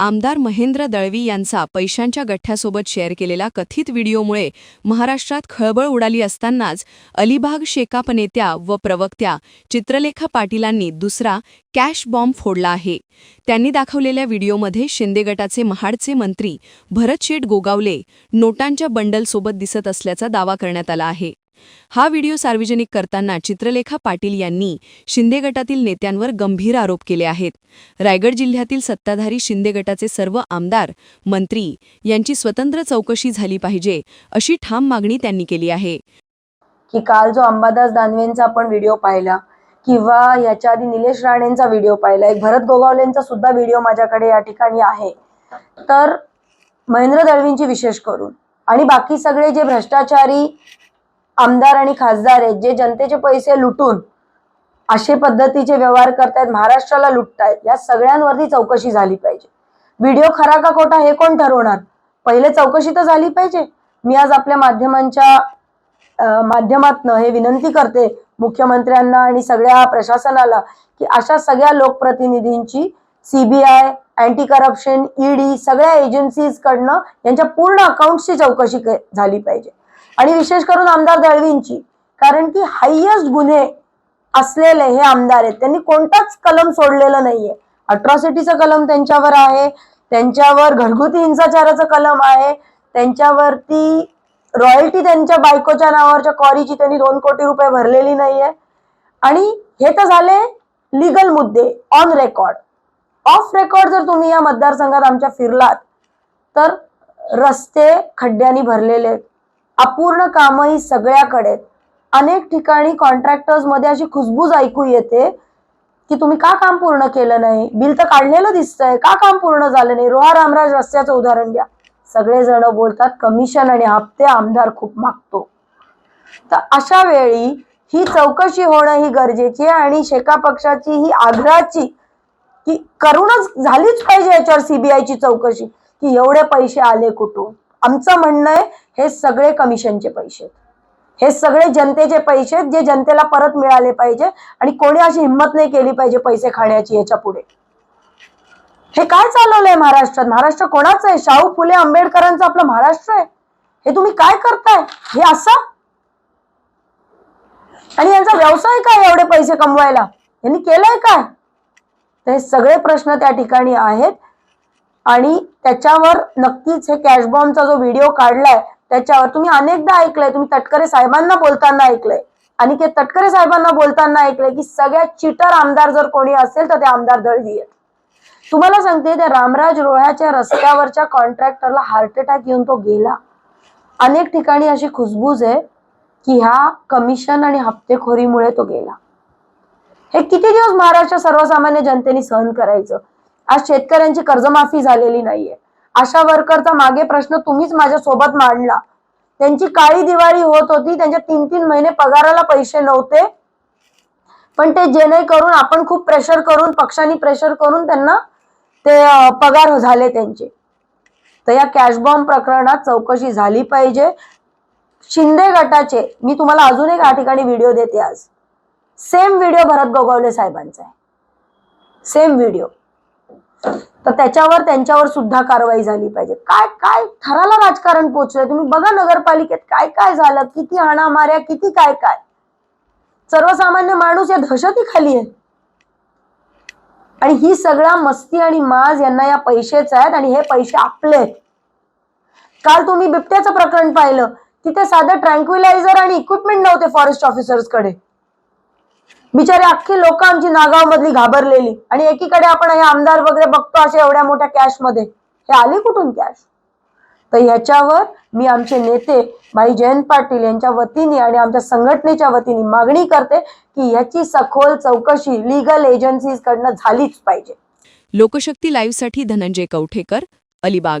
आमदार महेंद्र दळवी यांचा पैशांच्या गठ्ठ्यासोबत शेअर केलेला कथित व्हिडिओमुळे महाराष्ट्रात खळबळ उडाली असतानाच अलिबाग शेकाप नेत्या व प्रवक्त्या चित्रलेखा पाटीलांनी दुसरा कॅश बॉम्ब फोडला आहे. त्यांनी दाखवलेल्या व्हिडिओमध्ये शिंदे गटाचे महाडचे मंत्री भरत शेठ गोगावले नोटांच्या बंडलसोबत दिसत असल्याचा दावा करण्यात आला आहे. हा व्हिडिओ सार्वजनिक करताना चित्रलेखा पाटील यांनी शिंदे गटातील नेत्यांवर गंभीर आरोप केले आहेत. रायगड जिल्ह्यातील सत्ताधारी शिंदे गटाचे सर्व आमदार मंत्री यांची स्वतंत्र चौकशी झाली पाहिजे अशी ठाम मागणी त्यांनी केली आहे. की काल जो अंबादास दानवेंचा आपण व्हिडिओ पाहिला किंवा याच्या आधी निलेश राणेंचा व्हिडिओ पाहिला एक भरत गोगावलेंचा सुद्धा व्हिडिओ माझ्याकडे या ठिकाणी आहे. तर महेंद्र दळवींची विशेष करून आणि बाकी सगळे जे भ्रष्टाचारी आमदार आणि खासदार आहेत जे जनतेचे पैसे लुटून असे पद्धतीचे व्यवहार करतायत महाराष्ट्राला लुटतायत या सगळ्यांवरती चौकशी झाली पाहिजे. व्हिडिओ खरा का खोटा हे कोण ठरवणार? पहिले चौकशी तर झाली पाहिजे. मी आज आपल्या माध्यमांच्या माध्यमातनं हे विनंती करते मुख्यमंत्र्यांना आणि सगळ्या प्रशासनाला की अशा सगळ्या लोकप्रतिनिधींची सीबीआय अँटी करप्शन ईडी सगळ्या एजन्सीज कडनं यांच्या पूर्ण अकाउंटची चौकशी झाली पाहिजे. आणि विशेष करून आमदार दळवींची. कारण की हायएस्ट गुन्हे असलेले हे आमदार आहेत. त्यांनी कोणताच कलम सोडलेलं नाहीये. अट्रॉसिटीचं कलम त्यांच्यावर आहे. त्यांच्यावर घरगुती हिंसाचाराचं कलम आहे. त्यांच्यावरती रॉयल्टी त्यांच्या बायकोच्या नावावरच्या कॉरीची त्यांनी दोन कोटी रुपये भरलेली नाहीये. आणि हे तर झाले लिगल मुद्दे ऑन रेकॉर्ड ऑफ रेकॉर्ड जर तुम्ही या मतदारसंघात आमच्या फिरलात तर रस्ते खड्ड्यांनी भरलेले आहेत. अपूर्ण कामही सगळ्याकडे अनेक ठिकाणी कॉन्ट्रॅक्टर्समध्ये अशी खुशबूज ऐकू येते की तुम्ही का काम पूर्ण केलं नाही? बिल तर काढलेलं दिसतंय. का काम पूर्ण झालं नाही? रोहा रामराज रस्त्याचं उदाहरण घ्या. सगळेजण बोलतात कमिशन आणि हप्ते आमदार खूप मागतो. तर अशा वेळी ही चौकशी होणं ही गरजेची आहे आणि शेका पक्षाची ही आग्रहाची की करूनच झालीच पाहिजे याच्यावर सीबीआयची चौकशी की एवढे पैसे आले कुठून? आमचं म्हणणं आहे हे सगळे कमिशनचे पैसे हे सगळे जनतेचे पैसे जे जनतेला परत मिळाले पाहिजे आणि कोणी अशी हिंमत नाही केली पाहिजे पैसे खाण्याची याच्यापुढे. हे काय चालवलंय महाराष्ट्रात? महाराष्ट्र कोणाचं आहे? शाहू फुले आंबेडकरांचं आपलं महाराष्ट्र आहे. हे तुम्ही काय करताय? हे असं? आणि यांचा व्यवसाय काय एवढे पैसे कमवायला? यांनी केलंय काय? तर हे सगळे प्रश्न त्या ठिकाणी आहेत. आणि त्याच्यावर नक्कीच हे कॅश बॉम्बचा जो व्हिडिओ काढलाय त्याच्यावर तुम्ही अनेकदा ऐकलंय तुम्ही तटकरे साहेबांना बोलताना ऐकलंय. आणि ते तटकरे साहेबांना बोलताना ऐकलंय की सगळ्यात चिटर आमदार जर कोणी असेल तर ते आमदार दळवी आहेत. तुम्हाला सांगते त्या रामराज रोह्याच्या रस्त्यावरच्या कॉन्ट्रॅक्टरला हार्ट अटॅक येऊन तो गेला. अनेक ठिकाणी अशी खुसबूज आहे की ह्या कमिशन आणि हप्तेखोरीमुळे तो गेला. हे किती दिवस महाराष्ट्र सर्वसामान्य जनतेने सहन करायचं? आज शेतकऱ्यांची कर्जमाफी झालेली नाहीये. आशा वर्करचा मागे प्रश्न तुम्हीच माझ्या सोबत मांडला. त्यांची काळी दिवाळी होत होती त्यांच्या तीन तीन महिने पगाराला पैसे नव्हते. पण ते जेणेकरून आपण खूप प्रेशर करून पक्षांनी प्रेशर करून त्यांना ते पगार झाले त्यांचे. तर या कॅश बॉम्ब प्रकरणात चौकशी झाली पाहिजे. शिंदे गटाचे मी तुम्हाला अजून एक या ठिकाणी व्हिडिओ देते आज. सेम व्हिडिओ भरत गोगावले साहेबांचा आहे. सेम व्हिडिओ तर त्याच्यावर त्यांच्यावर सुद्धा कारवाई झाली पाहिजे. काय काय थराला राजकारण पोचलंय तुम्ही बघा नगरपालिकेत काय काय झालं? किती हाणामाऱ्या किती काय काय? सर्वसामान्य माणूस या दहशतीखाली आहे. आणि ही सगळा मस्ती आणि माज यांना या पैशाचा आहेत आणि हे पैसे आपले काल तुम्ही बिबट्याचं प्रकरण पाहिलं. तिथे साधं ट्रँक्विलायझर आणि इक्विपमेंट नव्हते फॉरेस्ट ऑफिसर्सकडे. बिचारी अख्खी लोक आमची नागाव मधली घाबरलेली. आणि एकीकडे आपण हे आमदार वगैरे बघतो अशा एवढ्या मोठ्या कॅशमध्ये हे आले कुठून कॅश? तर ह्याच्यावर मी आमचे नेते भाई जयंत पाटील यांच्या वतीने आणि आमच्या संघटनेच्या वतीने मागणी करते की ह्याची सखोल चौकशी लिगल एजन्सीज कडनं झालीच पाहिजे. लोकशक्ती लाईव्हसाठी धनंजय कवठेकर अलिबाग.